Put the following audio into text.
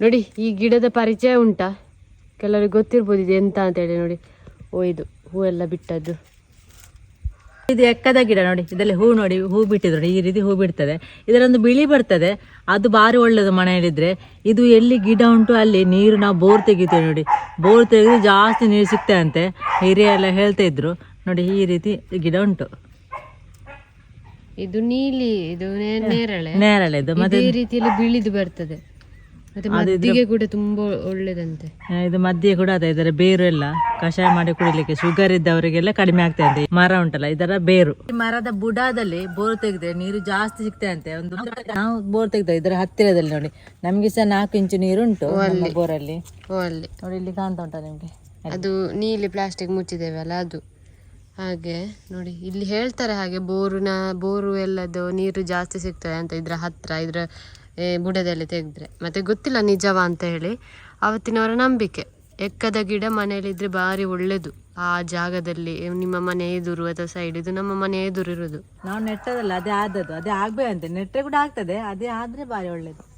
ನೋಡಿ ಈ ಗಿಡದ ಪರಿಚಯ ಉಂಟಾ? ಕೆಲವರಿಗೆ ಗೊತ್ತಿರ್ಬೋದು ಇದು ಎಂತ ಅಂತ ಹೇಳಿ ನೋಡಿ. ಓ ಇದು ಹೂ ಎಲ್ಲ ಬಿಟ್ಟದ್ದು. ಇದು ಎಕ್ಕದ ಗಿಡ ನೋಡಿ ಇದರಲ್ಲಿ ಹೂ ನೋಡಿ ಹೂ ಬಿಟ್ಟಿದ್ರು ನೋಡಿ ಈ ರೀತಿ ಹೂ ಬಿಡ್ತದೆ. ಇದರೊಂದು ಬಿಳಿ ಬರ್ತದೆ ಅದು ಭಾರಿ ಒಳ್ಳೇದು ಮನೆಯಲ್ಲಿದ್ರೆ. ಇದು ಎಲ್ಲಿ ಗಿಡ ಉಂಟು ಅಲ್ಲಿ ನೀರು ನಾವು ಬೋರ್ ತೆಗಿತೇವೆ ನೋಡಿ. ಬೋರ್ ತೆಗೆದು ಜಾಸ್ತಿ ನೀರು ಸಿಗ್ತದಂತೆ ಹಿರಿಯ ಎಲ್ಲ ಹೇಳ್ತಾ ಇದ್ರು. ನೋಡಿ ಈ ರೀತಿ ಗಿಡ ಉಂಟು. ಇದು ನೀಲಿ ಇದು ನೇರಳೆ. ನೇರಳೆ ಇದು ಮತ್ತೆ ಈ ರೀತಿಯಲ್ಲಿ ಬಿಳಿದು ಬರ್ತದೆ. ಮದ್ದಿಗೆ ಕೂಡ ತುಂಬಾ ಒಳ್ಳೇದಂತೆ. ಇದು ಮದ್ಯ ಕೂಡ ಅದೇ ಇದರ ಬೇರು ಎಲ್ಲ ಕಷಾಯ ಮಾಡಿ ಕುಡಿಲಿಕ್ಕೆ ಶುಗರ್ ಇದ್ದವರಿಗೆಲ್ಲ ಕಡಿಮೆ ಆಗ್ತಾ ಇದೆ. ಮರ ಉಂಟಲ್ಲ ಇದರ ಬೇರು. ಮರದ ಬುಡದಲ್ಲಿ ಬೋರ್ ತೆಗೆದ್ರೆ ನೀರು ಜಾಸ್ತಿ ಸಿಗ್ತದೆ ಒಂದು ನಾವು ಬೋರ್ ತೆಗ್ದ ಇದರ ಹತ್ತಿರದಲ್ಲಿ ನೋಡಿ ನಮ್ಗೆ ಸಹ ನಾಲ್ಕು ಇಂಚು ನೀರು ಉಂಟು ಬೋರಲ್ಲಿ. ಅಲ್ಲಿ. ನೋಡಿ ಇಲ್ಲಿ ಕಾಣ್ತಾ ಉಂಟಾ ನಿಮ್ಗೆ? ಅದು ನೀಲಿ ಪ್ಲಾಸ್ಟಿಕ್ ಮುಚ್ಚಿದ್ದೇವೆ ಅಲ್ಲ ಅದು. ಹಾಗೆ ನೋಡಿ ಇಲ್ಲಿ ಹೇಳ್ತಾರೆ ಹಾಗೆ ಬೋರ್ನ ಬೋರು ಎಲ್ಲದು ನೀರು ಜಾಸ್ತಿ ಸಿಗ್ತದೆ ಅಂತ ಇದ್ರ ಹತ್ರ ಇದ್ರ ಬುಡದಲ್ಲಿ ತೆಗೆದ್ರೆ. ಮತ್ತೆ ಗೊತ್ತಿಲ್ಲ ನಿಜವ ಅಂತ ಹೇಳಿ. ಅವತ್ತಿನವರ ನಂಬಿಕೆ. ಎಕ್ಕದ ಗಿಡ ಮನೆಯಲ್ಲಿದ್ದರೆ ಭಾರಿ ಒಳ್ಳೆಯದು ಆ ಜಾಗದಲ್ಲಿ ನಿಮ್ಮ ಮನೆ ಎದುರು ಅಥವಾ ಸೈಡ್ ಇದು ನಮ್ಮ ಮನೆ ಎದುರು ಇರೋದು. ನಾವು ನೆಟ್ಟದಲ್ಲ, ಅದೇ ಆದದ್ದು. ಅದೇ ಆಗ್ಬೇಕಂತೆ. ನೆಟ್ಟರೆ ಕೂಡ ಆಗ್ತದೆ. ಅದೇ ಆದ್ರೆ ಭಾರಿ ಒಳ್ಳೇದು.